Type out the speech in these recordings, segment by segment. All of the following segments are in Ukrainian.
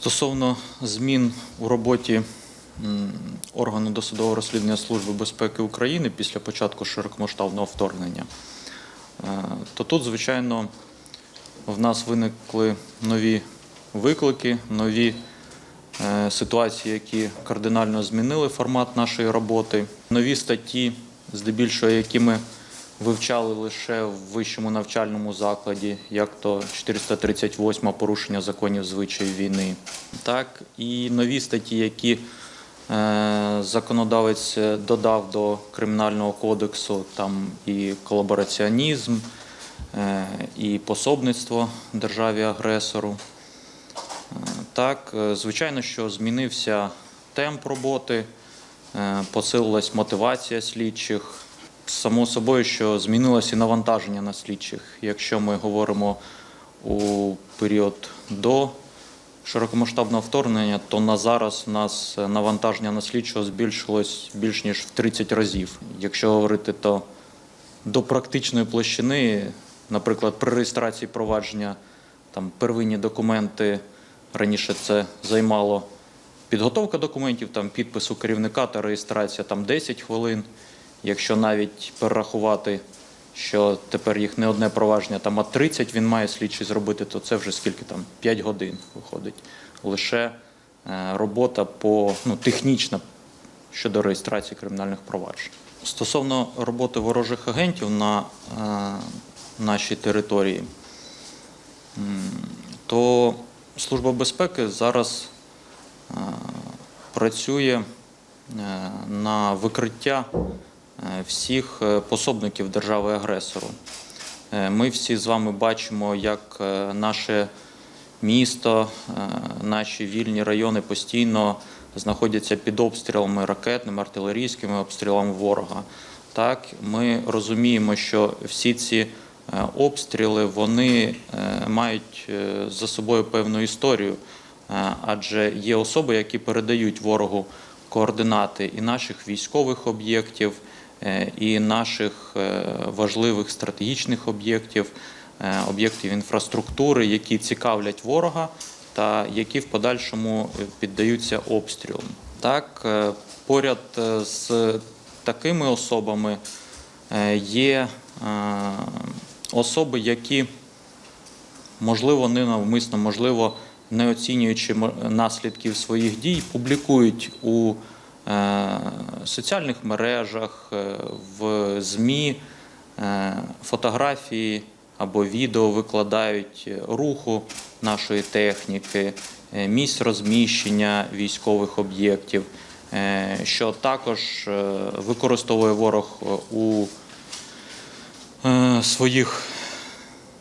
Стосовно змін у роботі органу досудового розслідування Служби безпеки України після початку широкомасштабного вторгнення, е, то тут, звичайно, в нас виникли нові виклики, нові е, ситуації, які кардинально змінили формат нашої роботи, нові статті, здебільшого, які ми вивчали лише в вищому навчальному закладі, як то 438 порушення законів звичаїв війни, так і нові статті, які е, законодавець додав до кримінального кодексу, там і колабораціонізм, е, і пособництво державі-агресору. Е, Так, звичайно, що змінився темп роботи, посилилась мотивація слідчих. Само собою, що змінилося і навантаження на слідчих. Якщо ми говоримо у період до широкомасштабного вторгнення, то на зараз у нас навантаження на слідчого збільшилось більш ніж в 30 разів. Якщо говорити, то до практичної площини, наприклад, при реєстрації провадження там первинні документи раніше це займало підготовка документів, там підпису керівника та реєстрація там 10 хвилин. Якщо навіть перерахувати, що тепер їх не одне провадження, там а 30 він має слідчий зробити, то це вже скільки там 5 годин виходить. Лише е, робота по ну, технічна щодо реєстрації кримінальних проваджень. Стосовно роботи ворожих агентів на е, нашій території, то Служба безпеки зараз е, працює е, на викриття всіх е, пособників держави-агресору. Е, Ми всі з вами бачимо, як е, наше місто, е, наші вільні райони постійно знаходяться під обстрілами ракетними, артилерійськими обстрілами ворога. Так, ми розуміємо, що всі ці е, обстріли вони е, мають е, за собою певну історію, е, адже є особи, які передають ворогу координати і наших військових об'єктів, е, і наших е, важливих стратегічних об'єктів, е, об'єктів інфраструктури, які цікавлять ворога та які в подальшому е, піддаються обстрілам. Так, е, поряд е, з такими особами е, є е, особи, які можливо, ненавмисно, можливо, не оцінюючи наслідків своїх дій, публікують у е, соціальних мережах, е, в ЗМІ е, фотографії або відео викладають руху нашої техніки, місць розміщення військових об'єктів, що також використовує ворог у своїх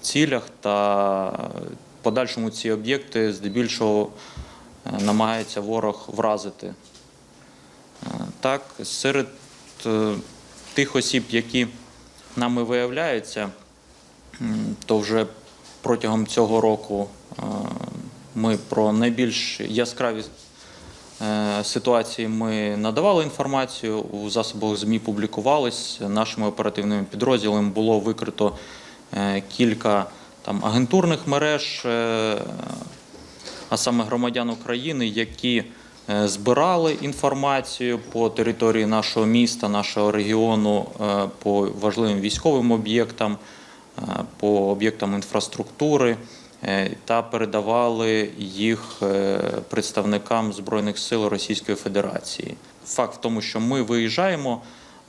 цілях та в подальшому ці об'єкти здебільшого намагається ворог вразити. Так, серед е, тих осіб, які нами виявляються, то вже протягом цього року е, ми про найбільш яскраві е, ситуації ми надавали інформацію, у засобах ЗМІ публікувались. Нашими оперативними підрозділами було викрито кілька там агентурних мереж, а саме громадян України, які збирали інформацію по території нашого міста, нашого регіону, е, по важливим військовим об'єктам, е, по об'єктам інфраструктури е, та передавали їх е, представникам Збройних сил Російської Федерації. Факт в тому, що ми виїжджаємо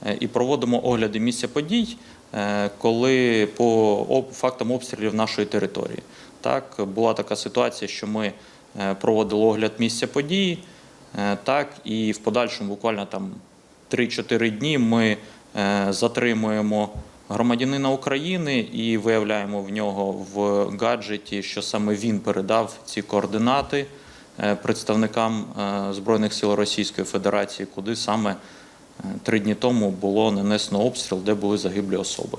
е, і проводимо огляди місця подій, е, коли по фактам обстрілів нашої території. Так, була така ситуація, що ми е, проводили огляд місця події, е, так, і в подальшому буквально там 3-4 дні ми е, затримуємо громадянина України і виявляємо в нього в гаджеті, що саме він передав ці координати е, представникам е, Збройних сил Російської Федерації, куди саме е, три дні тому було нанесено обстріл, де були загиблі особи.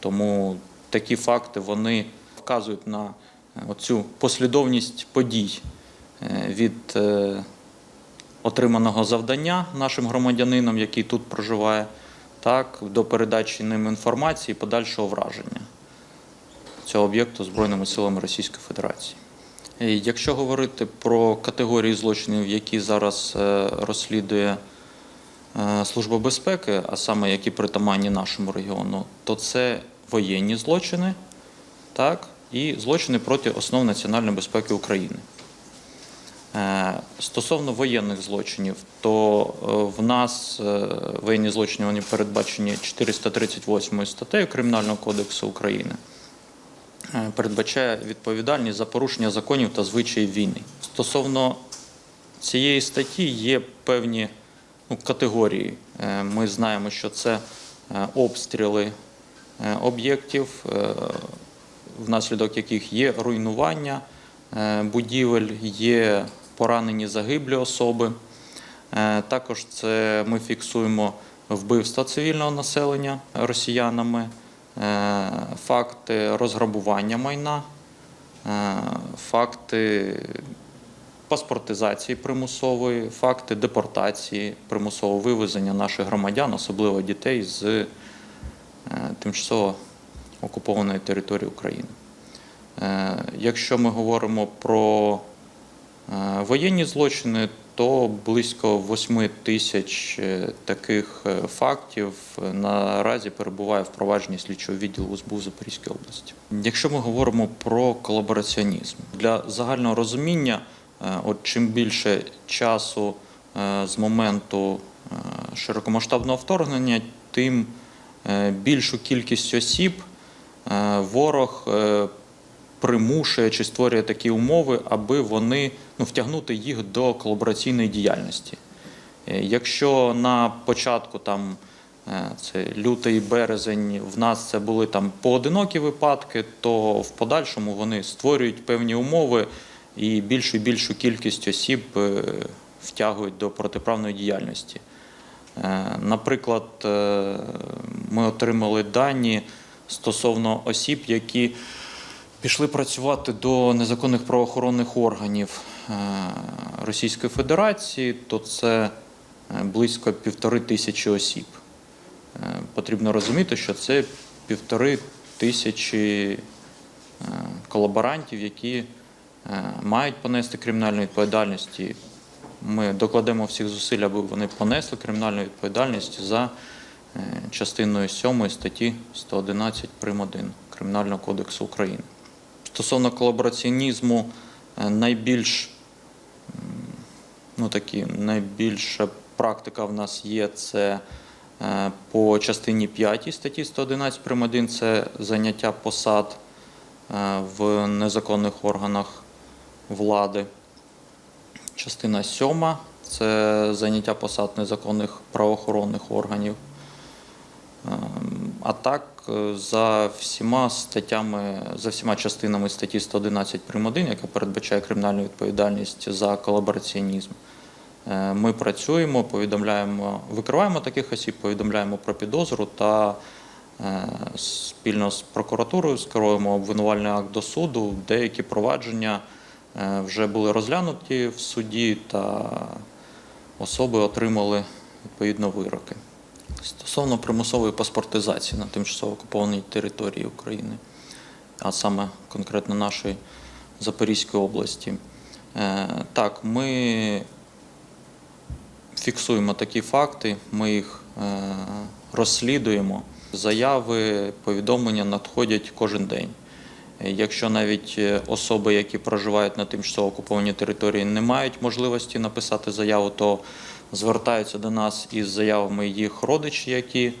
Тому такі факти вони вказують на е, оцю послідовність подій е, від е, отриманого завдання нашим громадянинам, який тут проживає, так, до передачі ним інформації подальшого враження цього об'єкту Збройними силами Російської Федерації. Якщо говорити про категорії злочинів, які зараз е, розслідує е, Служба безпеки, а саме які притаманні нашому регіону, то це воєнні злочини, так, і злочини проти основ національної безпеки України. Е, Стосовно воєнних злочинів, то е, в нас е, воєнні злочини вони передбачені 438 статтею Кримінального кодексу України. Передбачає відповідальність за порушення законів та звичаїв війни. Стосовно цієї статті є певні ну, категорії. Ми знаємо, що це обстріли об'єктів, внаслідок яких є руйнування будівель, є поранені загиблі особи. Е, Також це ми фіксуємо вбивства цивільного населення росіянами, е, факти розграбування майна, е, факти паспортизації примусової, факти депортації, примусового вивезення наших громадян, особливо дітей з тимчасово окупованої території України. Якщо ми говоримо про воєнні злочини, то близько 8 тисяч е, таких е, фактів е, наразі перебуває в провадженні слідчого відділу СБУ Запорізької області. Якщо ми говоримо про колабораціонізм, для загального розуміння, е, от чим більше часу е, з моменту е, широкомасштабного вторгнення, тим е, більшу кількість осіб е, ворог е, примушує чи створює такі умови, аби вони ну, втягнути їх до колабораційної діяльності. Е, Якщо на початку там е, це лютий березень, в нас це були там поодинокі випадки, то в подальшому вони створюють певні умови і більшу і більшу кількість осіб е, втягують до протиправної діяльності. Наприклад, ми отримали дані стосовно осіб, які пішли працювати до незаконних правоохоронних органів е, Російської Федерації, то це е, близько півтори тисячі осіб. Е, Потрібно розуміти, що це півтори тисячі колаборантів, які мають понести кримінальну відповідальність. Ми докладемо всіх зусиль, аби вони понесли кримінальну відповідальність за частиною 7 статті 111 прим. 1 Кримінального кодексу України. Стосовно колабораціонізму, е, найбільш ну, такі, найбільша практика в нас є це е, по частині 5 статті 111 прим. 1 це заняття посад е, в незаконних органах влади. Частина 7 це заняття посад незаконних правоохоронних органів. Ем, А так, за всіма статтями, за всіма частинами статті 111 прим. 1, яка передбачає кримінальну відповідальність за колабораціонізм, е, ми працюємо, повідомляємо, викриваємо таких осіб, повідомляємо про підозру та е, спільно з прокуратурою скеруємо обвинувальний акт до суду. Деякі провадження е, вже були розглянуті в суді та особи отримали відповідно вироки. Стосовно примусової паспортизації на тимчасово окупованій території України, а саме конкретно нашої Запорізької області. Е, Так, ми фіксуємо такі факти, ми їх е, розслідуємо. Заяви, повідомлення надходять кожен день. Якщо навіть е, особи, які проживають на тимчасово окупованій території, не мають можливості написати заяву, то звертаються до нас із заявами їх родичі, які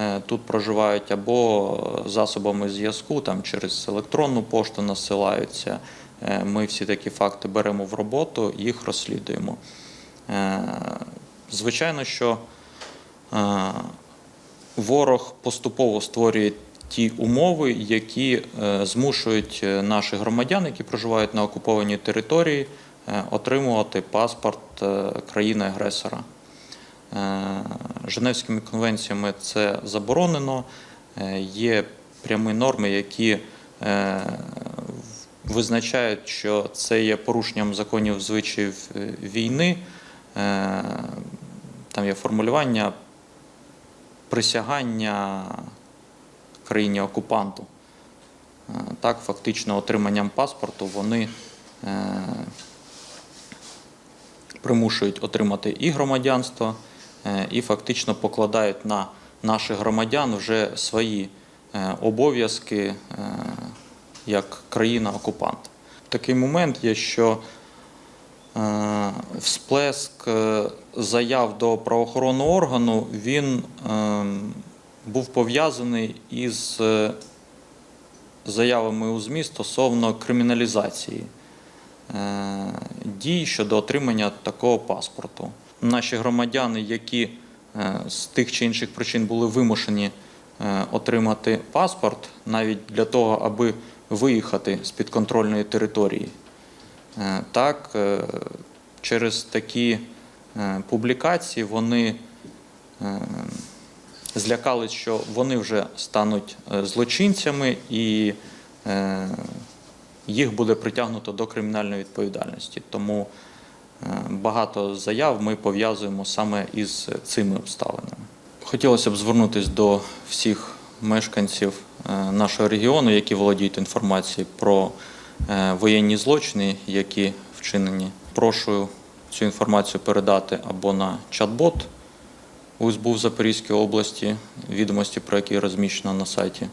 е, тут проживають, або засобами зв'язку, там через електронну пошту насилаються. Е, Ми всі такі факти беремо в роботу, їх розслідуємо. Звичайно, що ворог поступово створює ті умови, які е, змушують е, наших громадян, які проживають на окупованій території, е, отримувати паспорт країни-агресора. Женевськими конвенціями це заборонено. Є прямі норми, які визначають, що це є порушенням законів звичаїв війни. Там є формулювання присягання країні окупанту. Е, Так, фактично, отриманням паспорту вони е, примушують отримати і громадянство, е, і фактично покладають на наших громадян вже свої обов'язки як країна-окупант. Такий момент є, що всплеск заяв до правоохоронного органу він е, був пов'язаний із е, заявами у ЗМІ стосовно криміналізації е, дій щодо отримання такого паспорту. Наші громадяни, які е, з тих чи інших причин були вимушені отримати паспорт, навіть для того, аби виїхати з підконтрольної території, так через такі публікації вони злякались, що вони вже стануть е, злочинцями і е, їх буде притягнуто до кримінальної відповідальності. Тому е, багато заяв ми пов'язуємо саме із цими обставинами. Хотілося б звернутися до всіх мешканців нашого регіону, які володіють інформацією про воєнні злочини, які вчинені. Прошу цю інформацію передати або на чат-бот УСБУ в Запорізькій області, відомості про які розміщено на сайті